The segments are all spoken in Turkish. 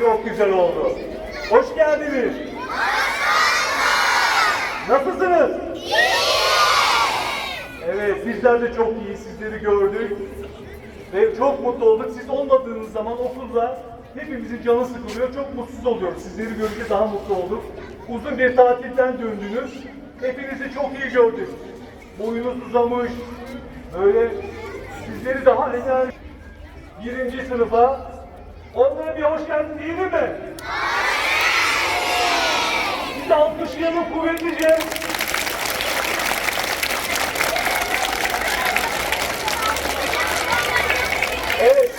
çok güzel oldu. Hoş geldiniz. Nasılsınız? Evet, bizler de çok iyi sizleri gördük. Ve çok mutlu olduk. Siz olmadığınız zaman okulda hepimizin canı sıkılıyor. Çok mutsuz oluyoruz. Sizleri görünce daha mutlu olduk. Uzun bir tatilden döndünüz. Hepinizi çok iyi gördük. Boyunuz uzamış. Böyle sizleri daha enerji. Birinci sınıfa. Onlara bir hoş geldin diyelim mi? Biz de alkışlayalım kuvvetlice. Evet,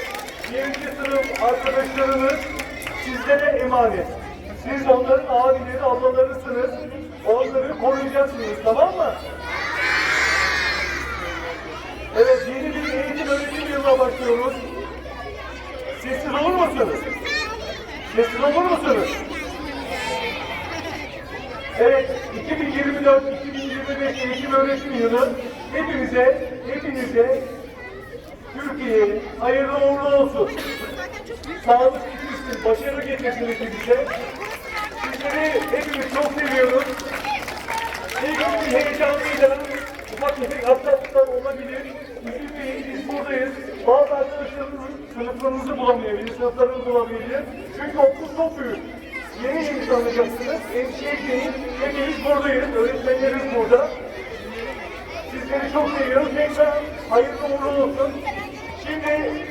birinci sınıf arkadaşlarımız sizlere emanet. Siz onların abileri, ablalarısınız. Onları koruyacaksınız, tamam mı? Evet, yeni bir eğitim öğretim yılına başlıyoruz. Sessiz olur musunuz? Sessiz olur musunuz? Evet, 2024-2025 eğitim öğretim yılı hepimize, hepinize Türkiye hayırlı uğurlu olsun. Sağlık getirsin, başarı getirsin hepimize. Sizleri hepimiz çok seviyoruz. İlk gün heyecanlıyla ufak tefek aksaklıklar olabilir. Üzülmeyin, biz buradayız. Bazı arkadaşlarımız sınıflarınızı bulamayabilir, sınıflarınızı bulamayabilir. Çünkü okul çok büyük. Yeni yeni tanıyacaksınız. Endişe etmeyin. Hepimiz buradayız. Öğretmenlerimiz burada. Sizleri çok seviyoruz. Tekrar hayırlı uğurlu olsun. Şimdi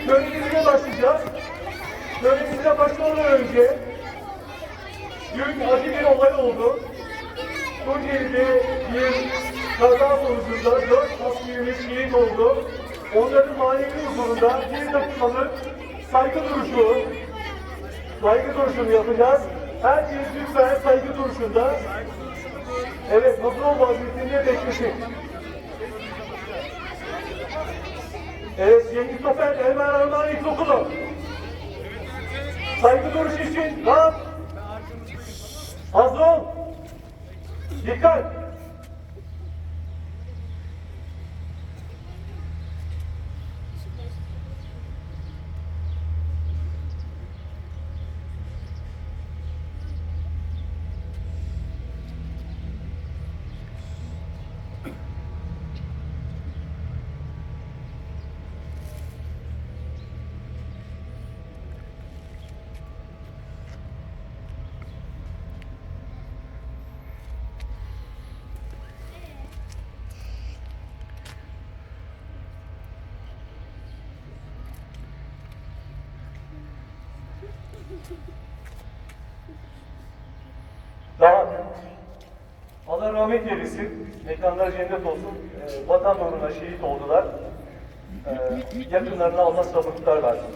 törenimize başlayacağız. Törenimize başlamadan önce dün acı bir olay oldu. Tunceli'de bir kaza sonucunda dört askerimiz şehit oldu. Onların manevi huzurunda bir dakikalık saygı duruşu, saygı duruşunu yapacağız. Herkes lütfen saygı duruşunda. Evet, ol vaziyetinde beklesin. Evet, Cengiz Toper, Elmer Armağan İlkokulu. Saygı duruşu için rahat. Hazır ol. Dikkat. Daha Allah rahmet eylesin. Mekanlar cennet olsun. Ee, vatan uğruna şehit oldular. Ee, yakınlarına Allah sabırlıklar versin.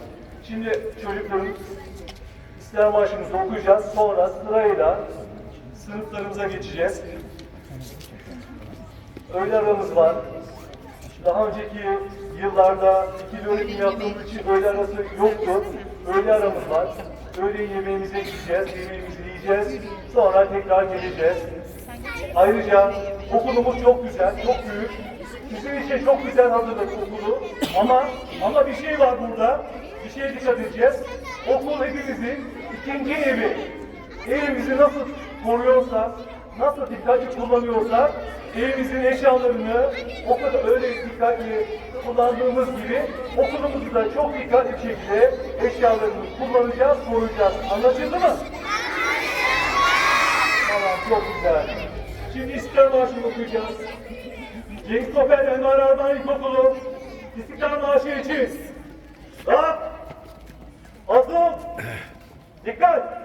Şimdi çocuklarım İstiklal Marşımızı okuyacağız. Sonra sırayla sınıflarımıza geçeceğiz. Öğle aramız var. Daha önceki yıllarda ikili öğretim yaptığımız için öğle arası yoktu. Öğle aramız var. Öğle yemeğimize gideceğiz, yemeğimizi yiyeceğiz. Sonra tekrar geleceğiz. Ayrıca okulumuz çok güzel, çok büyük. Bizim için çok güzel hazırladık okulu. Ama ama bir şey var burada. Bir şeye dikkat edeceğiz. Okul hepimizin ikinci evi. Evimizi nasıl koruyorsak, nasıl dikkatli kullanıyorsak evimizin eşyalarını o kadar öyle dikkatli kullandığımız gibi okulumuzu da çok dikkatli şekilde eşyalarını kullanacağız, koruyacağız. Anlaşıldı mı? Tamam, çok güzel. Şimdi İstiklal Marşı'nı okuyacağız. Cengiz Topel Ömer Ardan İlkokulu İstiklal Marşı için. Rahat. Asıl. Dikkat.